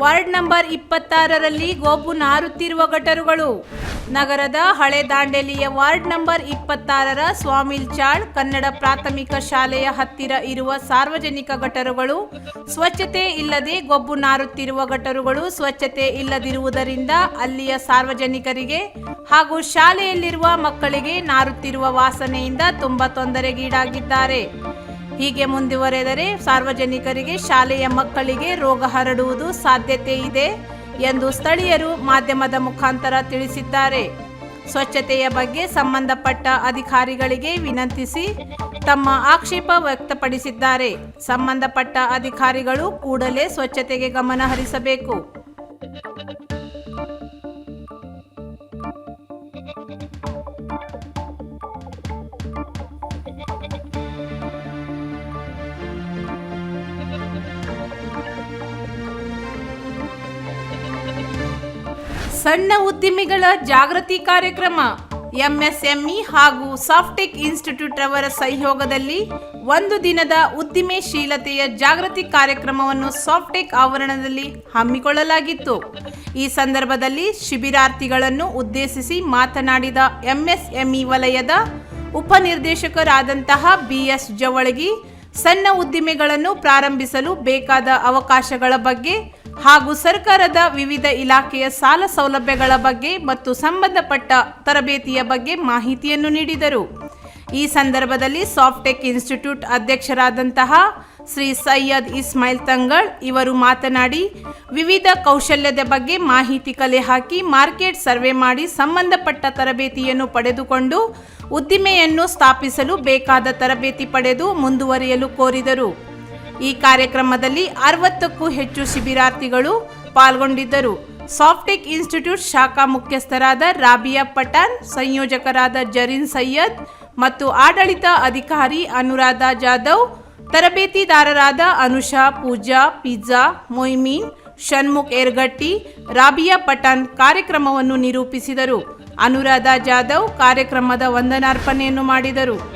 Ward number ಇಪ್ಪತ್ತಾರರಲ್ಲಿ ಗೋಪು ನಾರುತ್ತಿರುವ ಗಟರುಗಳು. ನಗರದ ಹಳೆ ದಾಂಡೇಲಿಯ ವಾರ್ಡ್ ನಂಬರ್ ಇಪ್ಪತ್ತಾರರ ಸ್ವಾಮಿಲ್ ಚಾಳ್ ಕನ್ನಡ ಪ್ರಾಥಮಿಕ ಶಾಲೆಯ ಹತ್ತಿರ ಇರುವ ಸಾರ್ವಜನಿಕ ಗಟರುಗಳು. ಸ್ವಚ್ಛತೆ ಇಲ್ಲದೆ ಗೊಬ್ಬು ನಾರುತ್ತಿರುವ ಗಟರುಗಳು ಸ್ವಚ್ಛತೆ ಇಲ್ಲದಿರುವುದರಿಂದ ಅಲ್ಲಿಯ ಸಾರ್ವಜನಿಕರಿಗೆ ಹಾಗೂ ಶಾಲೆಯಲ್ಲಿರುವ ಮಕ್ಕಳಿಗೆ ನಾರುತ್ತಿರುವ ವಾಸನೆಯಿಂದ ತುಂಬಾ ತೊಂದರೆಗೀಡಾಗಿದ್ದಾರೆ. ಹೀಗೆ ಮುಂದುವರೆದರೆ ಸಾರ್ವಜನಿಕರಿಗೆ, ಶಾಲೆಯ ಮಕ್ಕಳಿಗೆ ರೋಗ ಹರಡುವುದು ಸಾಧ್ಯತೆ ಇದೆ ಎಂದು ಸ್ಥಳೀಯರು ಮಾಧ್ಯಮದ ಮುಖಾಂತರ ತಿಳಿಸಿದ್ದಾರೆ. ಸ್ವಚ್ಛತೆಯ ಬಗ್ಗೆ ಸಂಬಂಧಪಟ್ಟ ಅಧಿಕಾರಿಗಳಿಗೆ ವಿನಂತಿಸಿ ತಮ್ಮ ಆಕ್ಷೇಪ ವ್ಯಕ್ತಪಡಿಸಿದ್ದಾರೆ. ಸಂಬಂಧಪಟ್ಟ ಅಧಿಕಾರಿಗಳು ಕೂಡಲೇ ಸ್ವಚ್ಛತೆಗೆ ಗಮನ ಹರಿಸಬೇಕು. ಸಣ್ಣ ಉದ್ಯಮಿಗಳ ಜಾಗೃತಿ ಕಾರ್ಯಕ್ರಮ. ಎಂಎಸ್ಎಂಇ ಹಾಗೂ ಸಾಫ್ಟೆಕ್ ಇನ್ಸ್ಟಿಟ್ಯೂಟ್ ರವರ ಸಹಯೋಗದಲ್ಲಿ ಒಂದು ದಿನದ ಉದ್ದಿಮೆಶೀಲತೆಯ ಜಾಗೃತಿ ಕಾರ್ಯಕ್ರಮವನ್ನು ಸಾಫ್ಟೆಕ್ ಆವರಣದಲ್ಲಿ ಹಮ್ಮಿಕೊಳ್ಳಲಾಗಿತ್ತು. ಈ ಸಂದರ್ಭದಲ್ಲಿ ಶಿಬಿರಾರ್ಥಿಗಳನ್ನು ಉದ್ದೇಶಿಸಿ ಮಾತನಾಡಿದ ಎಂಎಸ್ಎಂಇ ವಲಯದ ಉಪನಿರ್ದೇಶಕರಾದಂತಹ ಬಿಎಸ್ ಜವಳಗಿ, ಸಣ್ಣ ಉದ್ದಿಮೆಗಳನ್ನು ಪ್ರಾರಂಭಿಸಲು ಬೇಕಾದ ಅವಕಾಶಗಳ ಬಗ್ಗೆ ಹಾಗೂ ಸರ್ಕಾರದ ವಿವಿಧ ಇಲಾಖೆಯ ಸಾಲ ಸೌಲಭ್ಯಗಳ ಬಗ್ಗೆ ಮತ್ತು ಸಂಬಂಧಪಟ್ಟ ತರಬೇತಿಯ ಬಗ್ಗೆ ಮಾಹಿತಿಯನ್ನು ನೀಡಿದರು. ಈ ಸಂದರ್ಭದಲ್ಲಿ ಸಾಫ್ಟೆಕ್ ಇನ್ಸ್ಟಿಟ್ಯೂಟ್ ಅಧ್ಯಕ್ಷರಾದಂತಹ ಶ್ರೀ ಸೈಯದ್ ಇಸ್ಮಾಯಿಲ್ ತಂಗಳ್ ಇವರು ಮಾತನಾಡಿ, ವಿವಿಧ ಕೌಶಲ್ಯದ ಬಗ್ಗೆ ಮಾಹಿತಿ ಕಲೆ ಹಾಕಿ ಮಾರ್ಕೆಟ್ ಸರ್ವೆ ಮಾಡಿ ಸಂಬಂಧಪಟ್ಟ ತರಬೇತಿಯನ್ನು ಪಡೆದುಕೊಂಡು ಉದ್ದಿಮೆಯನ್ನು ಸ್ಥಾಪಿಸಲು ಬೇಕಾದ ತರಬೇತಿ ಪಡೆದು ಮುಂದುವರಿಯಲು ಕೋರಿದರು. ಈ ಕಾರ್ಯಕ್ರಮದಲ್ಲಿ ಅರವತ್ತಕ್ಕೂ ಹೆಚ್ಚು ಶಿಬಿರಾರ್ಥಿಗಳು ಪಾಲ್ಗೊಂಡಿದ್ದರು. ಸಾಫ್ಟೆಕ್ ಇನ್ಸ್ಟಿಟ್ಯೂಟ್ ಶಾಖಾ ಮುಖ್ಯಸ್ಥರಾದ ರಾಬಿಯಾ ಪಠಾನ್ ಸಂಯೋಜಕರಾದ ಜರೀನ್ ಸೈಯದ್ ಮತ್ತು ಆಡಳಿತ ಅಧಿಕಾರಿ ಅನುರಾಧ ಜಾಧವ್, ತರಬೇತಿದಾರರಾದ ಅನುಷಾ, ಪೂಜಾ, ಪಿಜ್ಜಾ, ಮೊಯ್ಮೀನ್, ಷಣ್ಮುಖ್ ಏರ್ಗಟ್ಟಿ, ರಾಬಿಯಾ ಪಠಾನ್ ಕಾರ್ಯಕ್ರಮವನ್ನು ನಿರೂಪಿಸಿದರು. ಅನುರಾಧ ಜಾಧವ್ ಕಾರ್ಯಕ್ರಮದ ವಂದನಾರ್ಪಣೆಯನ್ನು ಮಾಡಿದರು.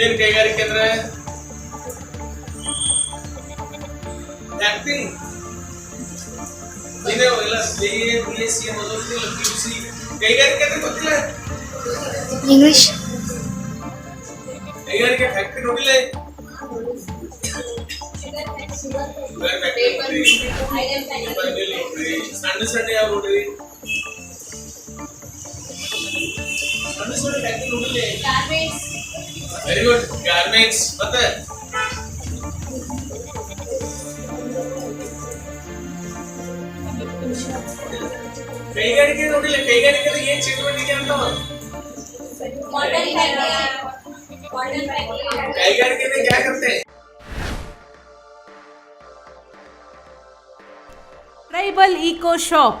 ಏನು ಕೈಗಾರಿಕೆ ಅಂದ್ರೆ ಆಕ್ಟಿಂಗ್ ಇದೇ ಎಲ್ಲ B A B S C ಮೊದಲಿಲ್ಲ P U C ಕೈಗಾರಿಕೆ ಅಂದ್ರೆ ಗೊತ್ತಿಲ್ಲ english ಕೈಗಾರಿಕೆ ಫ್ಯಾಕ್ಟ್ರಿ ನೋಡಿಲ್ಲ ಶುಗರ್ ಫ್ಯಾಕ್ಟ್ರಿ ನೋಡ್ರಿ ಪೇಪರ್ ಮಿಲ್ ನೋಡ್ರಿ ಸಣ್ಣ ಸಣ್ಣ ಯಾವ ನೋಡ್ರಿ ಸಣ್ಣ ಸಣ್ಣ ಫ್ಯಾಕ್ಟ್ರಿ ನೋಡಿಲ್ಲ ವೆರಿ ಗುಡ್ ಗಾರ್ಮೆಂಟ್ಸ್ ಮತ್ತೆ ಕೈಗಾರಿಕೆ ನೋಡಿಲ್ಲ ಕೈಗಾರಿಕೆ ಏನ್ ಚಟುವಟಿಕೆ ಅಂತಾವ ಕೈಗಾರಿಕೆ में क्या करते हैं ಟ್ರೈಬಲ್ ಈಕೋ ಶಾಪ್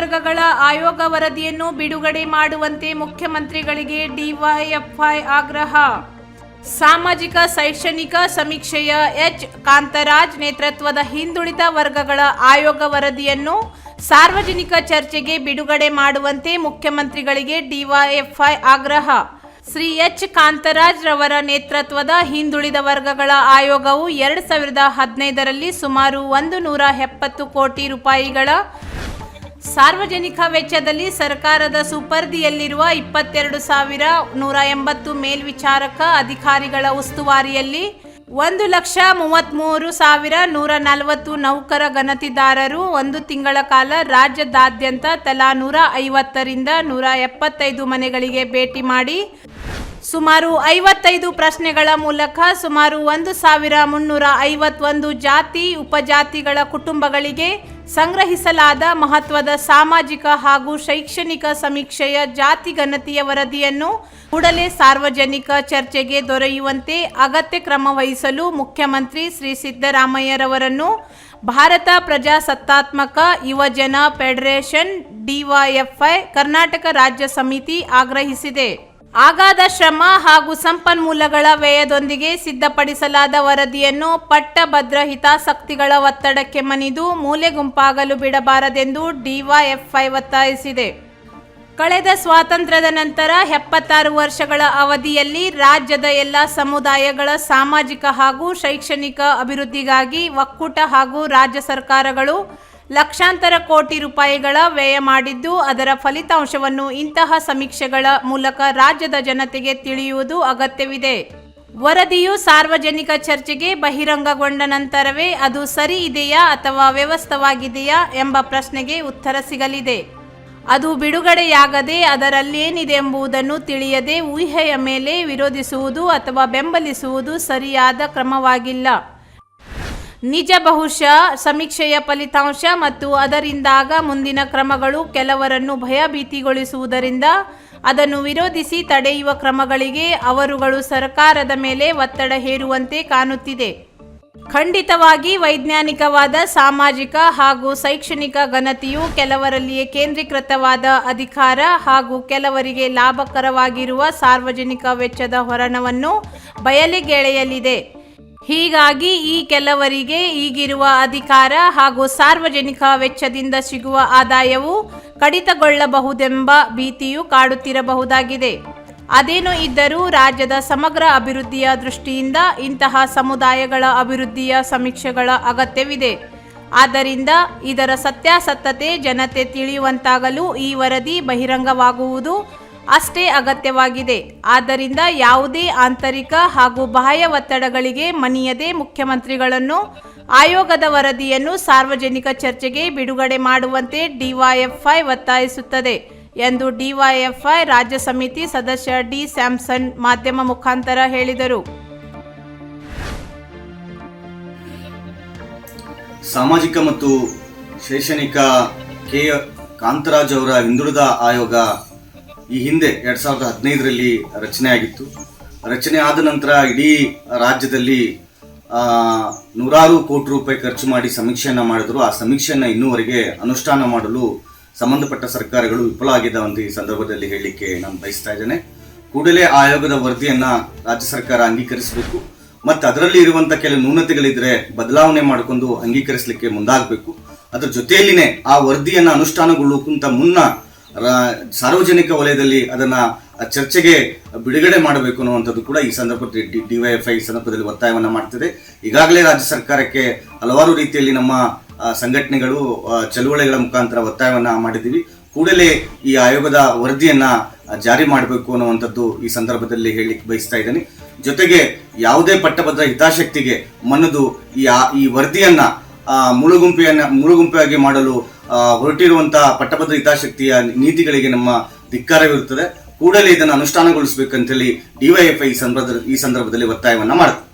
ವರ್ಗಗಳ ಆಯೋಗ ವರದಿಯನ್ನು ಬಿಡುಗಡೆ ಮಾಡುವಂತೆ ಮುಖ್ಯಮಂತ್ರಿಗಳಿಗೆ ಡಿವೈಎಫ್ಐ ಆಗ್ರಹ. ಸಾಮಾಜಿಕ ಶೈಕ್ಷಣಿಕ ಸಮೀಕ್ಷೆಯ ಎಚ್. ಕಾಂತರಾಜ್ ನೇತೃತ್ವದ ಹಿಂದುಳಿದ ವರ್ಗಗಳ ಆಯೋಗ ವರದಿಯನ್ನು ಸಾರ್ವಜನಿಕ ಚರ್ಚೆಗೆ ಬಿಡುಗಡೆ ಮಾಡುವಂತೆ ಮುಖ್ಯಮಂತ್ರಿಗಳಿಗೆ ಡಿವೈಎಫ್ಐ ಆಗ್ರಹ. ಶ್ರೀ ಎಚ್. ಕಾಂತರಾಜ್ ರವರ ನೇತೃತ್ವದ ಹಿಂದುಳಿದ ವರ್ಗಗಳ ಆಯೋಗವು ಎರಡು ಸಾವಿರದ ಹದಿನೈದರಲ್ಲಿ ಸುಮಾರು ಒಂದು ನೂರ ಎಪ್ಪತ್ತು ಕೋಟಿ ರೂಪಾಯಿಗಳ ಸಾರ್ವಜನಿಕ ವೆಚ್ಚದಲ್ಲಿ ಸರ್ಕಾರದ ಸುಪರ್ದಿಯಲ್ಲಿರುವ ಇಪ್ಪತ್ತೆರಡು ಸಾವಿರ ನೂರ ಎಂಬತ್ತು ಮೇಲ್ವಿಚಾರಕ ಅಧಿಕಾರಿಗಳ ಉಸ್ತುವಾರಿಯಲ್ಲಿ ಒಂದು ಲಕ್ಷ ಮೂವತ್ತ್ಮೂರು ಸಾವಿರ ನೂರ ನಲವತ್ತು ನೌಕರ ಗಣತಿದಾರರು ಒಂದು ತಿಂಗಳ ಕಾಲ ರಾಜ್ಯದಾದ್ಯಂತ ತಲಾ ನೂರ ಐವತ್ತರಿಂದ ನೂರ ಎಪ್ಪತ್ತೈದು ಮನೆಗಳಿಗೆ ಭೇಟಿ ಮಾಡಿ ಸುಮಾರು ಐವತ್ತೈದು ಪ್ರಶ್ನೆಗಳ ಮೂಲಕ ಸುಮಾರು ಒಂದು ಸಾವಿರ ಮುನ್ನೂರ ಐವತ್ತೊಂದು ಜಾತಿ, ಉಪಜಾತಿಗಳ ಕುಟುಂಬಗಳಿಗೆ ಸಂಗ್ರಹಿಸಲಾದ ಮಹತ್ವದ ಸಾಮಾಜಿಕ ಹಾಗೂ ಶೈಕ್ಷಣಿಕ ಸಮೀಕ್ಷೆಯ ಜಾತಿ ಗಣತಿಯ ವರದಿಯನ್ನು ಕೂಡಲೇ ಸಾರ್ವಜನಿಕ ಚರ್ಚೆಗೆ ದೊರೆಯುವಂತೆ ಅಗತ್ಯ ಕ್ರಮ ವಹಿಸಲು ಮುಖ್ಯಮಂತ್ರಿ ಶ್ರೀ ಸಿದ್ದರಾಮಯ್ಯರವರನ್ನು ಭಾರತ ಪ್ರಜಾಸತ್ತಾತ್ಮಕ ಯುವಜನ ಫೆಡರೇಷನ್ ಡಿವೈಎಫ್ಐ ಕರ್ನಾಟಕ ರಾಜ್ಯ ಸಮಿತಿ ಆಗ್ರಹಿಸಿದೆ. ಆಗಾದ ಶ್ರಮ ಹಾಗೂ ಸಂಪನ್ಮೂಲಗಳ ವ್ಯಯದೊಂದಿಗೆ ಸಿದ್ಧಪಡಿಸಲಾದ ವರದಿಯನ್ನು ಪಟ್ಟಭದ್ರ ಹಿತಾಸಕ್ತಿಗಳ ಒತ್ತಡಕ್ಕೆ ಮನಿದು ಮೂಲೆ ಗುಂಪಾಗಲು ಬಿಡಬಾರದೆಂದು ಡಿವೈಎಫ್ಐ ಒತ್ತಾಯಿಸಿದೆ. ಕಳೆದ ಸ್ವಾತಂತ್ರ್ಯದ ನಂತರ ಎಪ್ಪತ್ತಾರು ವರ್ಷಗಳ ಅವಧಿಯಲ್ಲಿ ರಾಜ್ಯದ ಎಲ್ಲ ಸಮುದಾಯಗಳ ಸಾಮಾಜಿಕ ಹಾಗೂ ಶೈಕ್ಷಣಿಕ ಅಭಿವೃದ್ಧಿಗಾಗಿ ಒಕ್ಕೂಟ ಹಾಗೂ ರಾಜ್ಯ ಸರ್ಕಾರಗಳು ಲಕ್ಷಾಂತರ ಕೋಟಿ ರೂಪಾಯಿಗಳ ವ್ಯಯ ಮಾಡಿದ್ದು, ಅದರ ಫಲಿತಾಂಶವನ್ನು ಇಂತಹ ಸಮೀಕ್ಷೆಗಳ ಮೂಲಕ ರಾಜ್ಯದ ಜನತೆಗೆ ತಿಳಿಯುವುದು ಅಗತ್ಯವಿದೆ. ವರದಿಯು ಸಾರ್ವಜನಿಕ ಚರ್ಚೆಗೆ ಬಹಿರಂಗಗೊಂಡ ನಂತರವೇ ಅದು ಸರಿ ಇದೆಯಾ ಅಥವಾ ವ್ಯವಸ್ಥವಾಗಿದೆಯಾ ಎಂಬ ಪ್ರಶ್ನೆಗೆ ಉತ್ತರ ಸಿಗಲಿದೆ. ಅದು ಬಿಡುಗಡೆಯಾಗದೆ ಅದರಲ್ಲೇನಿದೆ ಎಂಬುದನ್ನು ತಿಳಿಯದೆ ಊಹೆಯ ಮೇಲೆ ವಿರೋಧಿಸುವುದು ಅಥವಾ ಬೆಂಬಲಿಸುವುದು ಸರಿಯಾದ ಕ್ರಮವಾಗಿಲ್ಲ. ನಿಜ ಬಹುಶಃ ಸಮೀಕ್ಷೆಯ ಫಲಿತಾಂಶ ಮತ್ತು ಅದರಿಂದಾಗ ಮುಂದಿನ ಕ್ರಮಗಳು ಕೆಲವರನ್ನು ಭಯಭೀತಿಗೊಳಿಸುವುದರಿಂದ ಅದನ್ನು ವಿರೋಧಿಸಿ ತಡೆಯುವ ಕ್ರಮಗಳಿಗೆ ಅವರುಗಳು ಸರ್ಕಾರದ ಮೇಲೆ ಒತ್ತಡ ಹೇರುವಂತೆ ಕಾಣುತ್ತಿದೆ. ಖಂಡಿತವಾಗಿ ವೈಜ್ಞಾನಿಕವಾದ, ಸಾಮಾಜಿಕ ಹಾಗೂ ಶೈಕ್ಷಣಿಕ ಘನತೆಯು ಕೆಲವರಲ್ಲಿಯೇ ಕೇಂದ್ರೀಕೃತವಾದ ಅಧಿಕಾರ ಹಾಗೂ ಕೆಲವರಿಗೆ ಲಾಭಕರವಾಗಿರುವ ಸಾರ್ವಜನಿಕ ವೆಚ್ಚದ ಹೊರಣವನ್ನು ಬಯಲಿಗೆಳೆಯಲಿದೆ. ಹೀಗಾಗಿ ಈ ಕೆಲವರಿಗೆ ಈಗಿರುವ ಅಧಿಕಾರ ಹಾಗೂ ಸಾರ್ವಜನಿಕ ವೆಚ್ಚದಿಂದ ಸಿಗುವ ಆದಾಯವು ಕಡಿತಗೊಳ್ಳಬಹುದೆಂಬ ಭೀತಿಯು ಕಾಡುತ್ತಿರಬಹುದಾಗಿದೆ. ಅದೇನು ಇದ್ದರೂ ರಾಜ್ಯದ ಸಮಗ್ರ ಅಭಿವೃದ್ಧಿಯ ದೃಷ್ಟಿಯಿಂದ ಇಂತಹ ಸಮುದಾಯಗಳ ಅಭಿವೃದ್ಧಿಯ ಸಮೀಕ್ಷೆಗಳ ಅಗತ್ಯವಿದೆ. ಆದ್ದರಿಂದ ಇದರ ಸತ್ಯಾಸತ್ತತೆ ಜನತೆ ತಿಳಿಯುವಂತಾಗಲು ಈ ವರದಿ ಬಹಿರಂಗವಾಗುವುದು ಅಷ್ಟೇ ಅಗತ್ಯವಾಗಿದೆ. ಆದ್ದರಿಂದ ಯಾವುದೇ ಆಂತರಿಕ ಹಾಗೂ ಬಾಹ್ಯ ಒತ್ತಡಗಳಿಗೆ ಮನಿಯದೆ ಮುಖ್ಯಮಂತ್ರಿಗಳನ್ನು, ಆಯೋಗದ ವರದಿಯನ್ನು ಸಾರ್ವಜನಿಕ ಚರ್ಚೆಗೆ ಬಿಡುಗಡೆ ಮಾಡುವಂತೆ ಡಿವೈಎಫ್ಐ ಒತ್ತಾಯಿಸುತ್ತದೆ ಎಂದು ಡಿವೈಎಫ್ಐ ರಾಜ್ಯ ಸಮಿತಿ ಸದಸ್ಯ ಡಿ ಸ್ಯಾಮ್ಸನ್ ಮಾಧ್ಯಮ ಮುಖಾಂತರ ಹೇಳಿದರು. ಸಾಮಾಜಿಕ ಮತ್ತು ಶೈಕ್ಷಣಿಕ ಕೆ. ಕಾಂತರಾಜ್ ಅವರ ಹಿಂದುಳಿದ ಆಯೋಗ ಈ ಹಿಂದೆ ಎರಡ್ ಸಾವಿರದ ಹದಿನೈದರಲ್ಲಿ ರಚನೆ ಆಗಿತ್ತು. ರಚನೆ ಆದ ನಂತರ ಇಡೀ ರಾಜ್ಯದಲ್ಲಿ ನೂರಾರು ಕೋಟಿ ರೂಪಾಯಿ ಖರ್ಚು ಮಾಡಿ ಸಮೀಕ್ಷೆಯನ್ನು ಮಾಡಿದ್ರು. ಆ ಸಮೀಕ್ಷೆಯನ್ನು ಇನ್ನೂವರೆಗೆ ಅನುಷ್ಠಾನ ಮಾಡಲು ಸಂಬಂಧಪಟ್ಟ ಸರ್ಕಾರಗಳು ವಿಫಲ ಆಗಿದ್ದಾವೆ ಅಂತ ಈ ಸಂದರ್ಭದಲ್ಲಿ ಹೇಳಲಿಕ್ಕೆ ನಾನು ಬಯಸ್ತಾ ಇದ್ದೇನೆ. ಕೂಡಲೇ ಆಯೋಗದ ವರದಿಯನ್ನು ರಾಜ್ಯ ಸರ್ಕಾರ ಅಂಗೀಕರಿಸಬೇಕು. ಮತ್ತು ಅದರಲ್ಲಿ ಇರುವಂಥ ಕೆಲವು ನ್ಯೂನತೆಗಳಿದ್ರೆ ಬದಲಾವಣೆ ಮಾಡಿಕೊಂಡು ಅಂಗೀಕರಿಸಲಿಕ್ಕೆ ಮುಂದಾಗಬೇಕು. ಅದರ ಜೊತೆಯಲ್ಲಿನೇ ಆ ವರದಿಯನ್ನು ಅನುಷ್ಠಾನಗೊಳ್ಳೋಕ್ಕಿಂತ ಮುನ್ನ ಸಾರ್ವಜನಿಕ ವಲಯದಲ್ಲಿ ಅದನ್ನ ಚರ್ಚೆಗೆ ಬಿಡುಗಡೆ ಮಾಡಬೇಕು ಅನ್ನುವಂಥದ್ದು ಕೂಡ ಈ ಸಂದರ್ಭದಲ್ಲಿ ಡಿವೈಎಫ್ಐ ಸಂದರ್ಭದಲ್ಲಿ ಒತ್ತಾಯವನ್ನ ಮಾಡ್ತಿದೆ. ಈಗಾಗಲೇ ರಾಜ್ಯ ಸರ್ಕಾರಕ್ಕೆ ಹಲವಾರು ರೀತಿಯಲ್ಲಿ ನಮ್ಮ ಸಂಘಟನೆಗಳು ಚಳುವಳಿಗಳ ಮುಖಾಂತರ ಒತ್ತಾಯವನ್ನ ಮಾಡಿದ್ದೀವಿ. ಕೂಡಲೇ ಈ ಆಯೋಗದ ವರದಿಯನ್ನ ಜಾರಿ ಮಾಡಬೇಕು ಅನ್ನುವಂಥದ್ದು ಈ ಸಂದರ್ಭದಲ್ಲಿ ಹೇಳಲಿಕ್ಕೆ ಬಯಸ್ತಾ ಇದ್ದೇನೆ. ಜೊತೆಗೆ ಯಾವುದೇ ಪಟ್ಟಭದ್ರ ಹಿತಾಸಕ್ತಿಗೆ ಮನದು ಈ ಈ ವರದಿಯನ್ನ ಮುಳುಗುಂಪೆಯನ್ನ ಮುಳುಗುಂಪೆಯಾಗಿ ಮಾಡಲು ಹೊರಟಿರುವಂತಹ ಪಟ್ಟಭದ್ರ ಹಿತಾಸಕ್ತಿಯ ನೀತಿಗಳಿಗೆ ನಮ್ಮ ಧಿಕ್ಕಾರವಿರುತ್ತದೆ. ಕೂಡಲೇ ಇದನ್ನು ಅನುಷ್ಠಾನಗೊಳಿಸಬೇಕಂತೇಳಿ ಡಿವೈಎಫ್ಐ ಈ ಸಂದರ್ಭದಲ್ಲಿ ಈ ಸಂದರ್ಭದಲ್ಲಿ ಒತ್ತಾಯವನ್ನ ಮಾಡುತ್ತೆ.